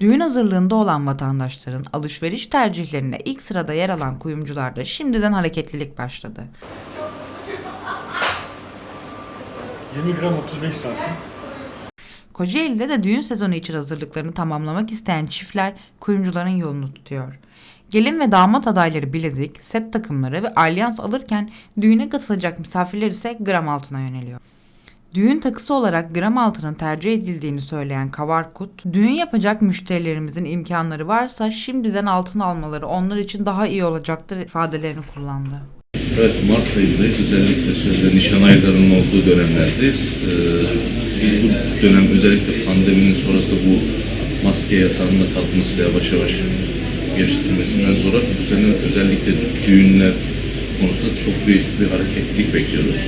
Düğün hazırlığında olan vatandaşların alışveriş tercihlerinde ilk sırada yer alan kuyumcularda şimdiden hareketlilik başladı. 20 gram 35 santim. Kocaeli'de de düğün sezonu için hazırlıklarını tamamlamak isteyen çiftler kuyumcuların yolunu tutuyor. Gelin ve damat adayları bilezik, set takımları ve alyans alırken düğüne katılacak misafirler ise gram altına yöneliyor. Düğün takısı olarak gram altının tercih edildiğini söyleyen Kavarkut, düğün yapacak müşterilerimizin imkanları varsa şimdiden altın almaları onlar için daha iyi olacaktır ifadelerini kullandı. Evet, Mart ayındayız. Özellikle sözde nişan aylarının olduğu dönemlerdeyiz. Ee, biz bu dönem özellikle pandeminin sonrasında bu maske yasağının da kalkmasıyla yavaş yavaş gevşetilmesinden sonra bu sene özellikle düğünler konusunda çok büyük bir hareketlilik bekliyoruz.